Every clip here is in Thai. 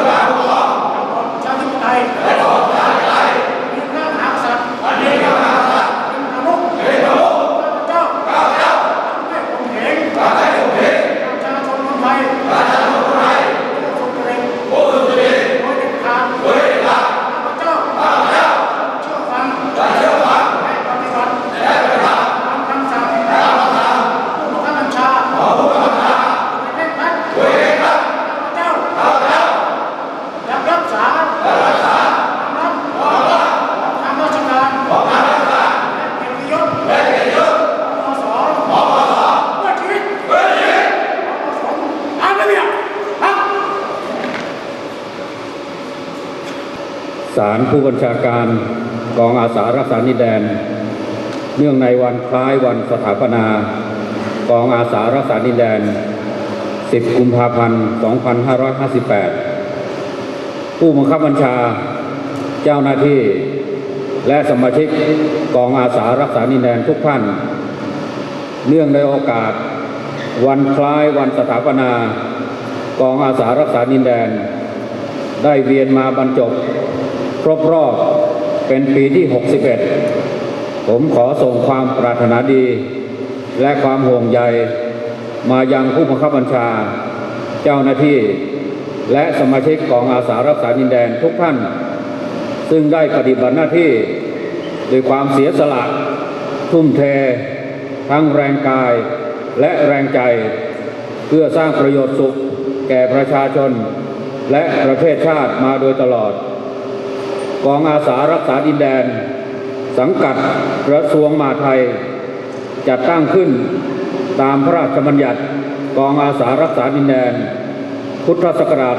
ครองระบอบประชาธิปไตยมีพระมหากษัตริย์เป็นประมุขข้าพเจ้าไม่ผมเหงประชาชนคนไทยผู้สุจริตโดยเด็ดขาดข้าพเจ้าเชื่อฟังและปฏิบัติตามคำสั่งผู้บังคับบัญชาในเร่งรัดข้าพเจ้าจะรักษาความลับทางราชการและเกียรติยศปสเพื่อชีวิตประสงค์ตามระเบียบครับ ศาลผู้บัญชาการกองอาสารักษานิแดน เนื่องในวันคล้ายวันสถาปนากองอาสารักษานิแดน 10 กุมภาพันธ์ 2558 ผู้บังคับบัญชา เจ้าหน้าที่ และสมาชิกกองอาสารักษานิแดนทุกท่าน เนื่องในโอกาส วันคล้ายวันสถาปนากองอาสารักษานินแดน ได้เวียนมาบรรจบ ครบรอบเป็นปีที่ 61 ผมขอส่งความปรารถนาดี และความห่วงใย มายังผู้บังคับบัญชา เจ้าหน้าที่ และสมาชิกของอาสารักษาดินแดนทุกท่าน ซึ่งได้ปฏิบัติหน้าที่ด้วยความเสียสละ ทุ่มเท ทั้งแรงกายและแรงใจ เพื่อสร้างประโยชน์สุขแก่ประชาชน และประเทศชาติมาโดยตลอด กองอาสารักษาดินแดน สังกัดกระทรวงมหาดไทย จัดตั้งขึ้นตามพระราชบัญญัติกองอาสารักษาดินแดน พุทธศักราช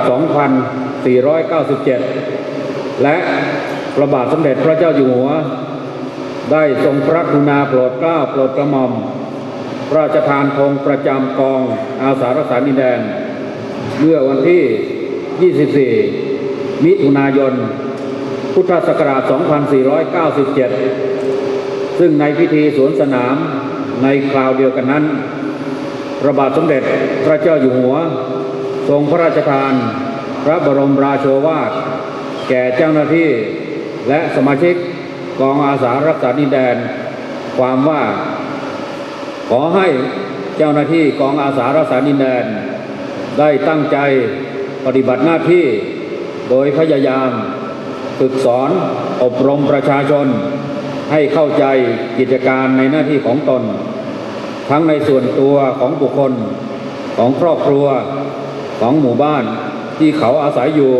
2497 และพระบาทสมเด็จพระเจ้าอยู่หัว ได้ทรงพระกรุณาโปรดเกล้าโปรดกระหม่อมพระราชทานธงประจำกองอาสารักษาดินแดน เมื่อวันที่ 24 มิถุนายน พุทธศักราช 2497 ซึ่งในพิธีสวนสนามในคราวเดียวกันนั้น พระบาทสมเด็จพระเจ้าอยู่หัว ทรงพระราชทาน พระบรมราโชวาท แก่เจ้าหน้าที่และสมาชิกกองอาสารักษาดินแดน ความว่า ขอให้เจ้าหน้าที่กองอาสารักษาดินแดน ได้ตั้งใจปฏิบัติหน้าที่โดยพยายาม ฝึกสอนอบรมประชาชน ให้เข้าใจกิจการในหน้าที่ของตน ทั้งในส่วนตัวของบุคคล ของครอบครัวของหมู่บ้านที่เขาอาศัยอยู่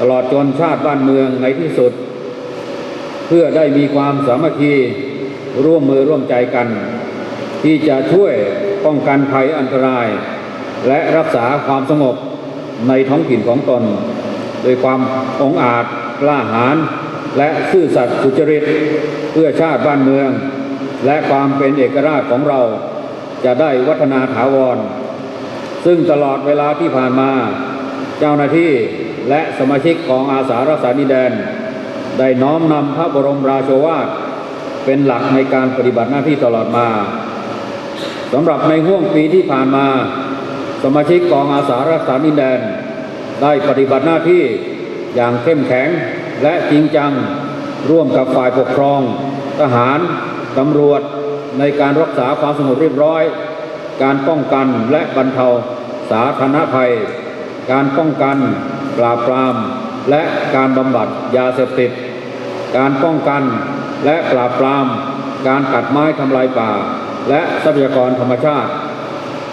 ตลอดจนชาติบ้านเมืองในที่สุด เพื่อได้มีความสามัคคีร่วมมือร่วมใจกัน ที่จะช่วยป้องกันภัยอันตราย และรักษาความสงบในท้องถิ่นของตน โดยความองอาจ กล้าหาญและซื่อสัตย์สุจริตเพื่อชาติบ้านเมือง และความเป็นเอกราชของเราจะได้วัฒนาถาวร ซึ่งตลอดเวลาที่ผ่านมา เจ้าหน้าที่และสมาชิกของอาสารักษาดินแดน ได้น้อมนำพระบรมราโชวาทเป็นหลักในการปฏิบัติหน้าที่ตลอดมาสำหรับในห่วงปีที่ผ่านมา สมาชิกกองอาสารักษาดินแดน ได้ปฏิบัติหน้าที่ อย่างเข้มแข็งและจริงจังร่วมกับฝ่ายปกครอง ทหาร ตำรวจในการรักษาความสงบเรียบร้อย การป้องกันและบรรเทาสาธารณภัย การป้องกันปราบปราม และการบำบัดยาเสพติด การป้องกันและปราบปราม การตัดไม้ทำลายป่า และทรัพยากรธรรมชาติ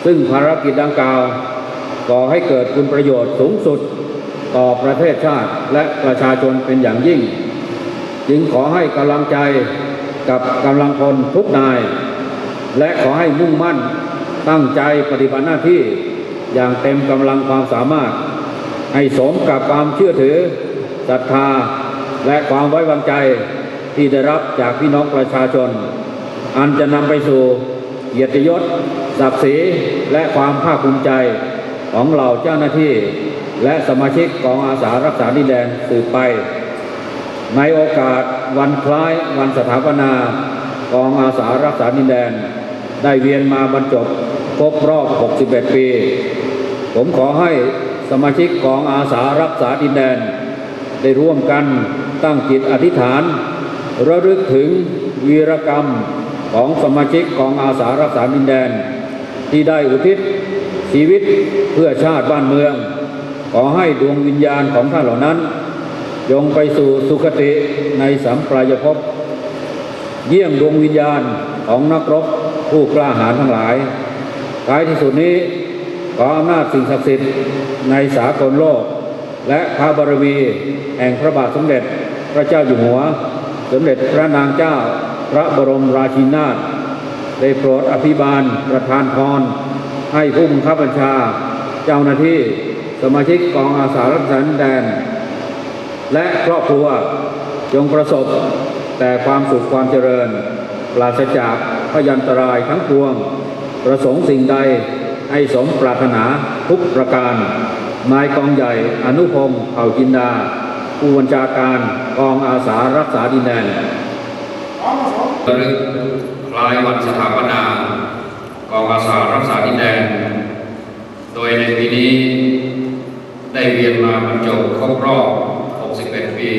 ซึ่งภารกิจดังกล่าวก่อให้เกิดคุณประโยชน์สูงสุด ต่อประเทศชาติและประชาชนเป็นอย่างยิ่ง จึงขอให้กำลังใจกับกำลังพลทุกนาย และขอให้มุ่งมั่นตั้งใจปฏิบัติหน้าที่อย่างเต็มกำลังความสามารถ ให้สมกับความเชื่อถือศรัทธาและความไว้วางใจที่ได้รับจากพี่น้องประชาชน อันจะนำไปสู่เกียรติยศศักดิ์ศรีและความภาคภูมิใจ ของเหล่าเจ้าหน้าที่และสมาชิกกองอาสารักษาดินแดนสืบไป ในโอกาสวันคล้ายวันสถาปนากองอาสารักษาดินแดน ได้เวียนมาบรรจบครบรอบ 61 ปี ผมขอให้สมาชิกกองอาสารักษาดินแดน ได้ร่วมกันตั้งจิตอธิษฐาน ระลึกถึงวีรกรรมของสมาชิกกองอาสารักษาดินแดน ที่ได้อุทิศ ชีวิตเพื่อชาติบ้านเมือง ขอให้ดวงวิญญาณของท่านเหล่านั้นยงไปสู่สุคติในสัมปรายภพเยี่ยมดวงวิญญาณของนักรบผู้กล้าหาญทั้งหลายท้ายที่สุดนี้ขออำนาจสิ่งศักดิ์สิทธิ์ในสากลโลก และพระบารมีแห่งพระบาทสมเด็จพระเจ้าอยู่หัว สมเด็จพระนางเจ้า พระบรมราชินีนาถได้โปรดอภิบาลประทานพร ให้ผู้บังคับบัญชา เจ้าหน้าที่สมาชิกกองอาสารักษาดินแดน และครอบครัวจงประสบ แต่ความสุขความเจริญ ปราศจากพยันตรายทั้งปวง ประสงค์สิ่งใดให้สมปรารถนาทุกประการ นายกองใหญ่อนุพงศ์เผ่าจินดา ผู้บัญชาการกองอาสารักษาดินแดนประสงค์ลายวันสถาปนา องอาสารักษาดินแดน โดยในปีนี้ได้เวียนมาบรรจบครบรอบ 61 ปี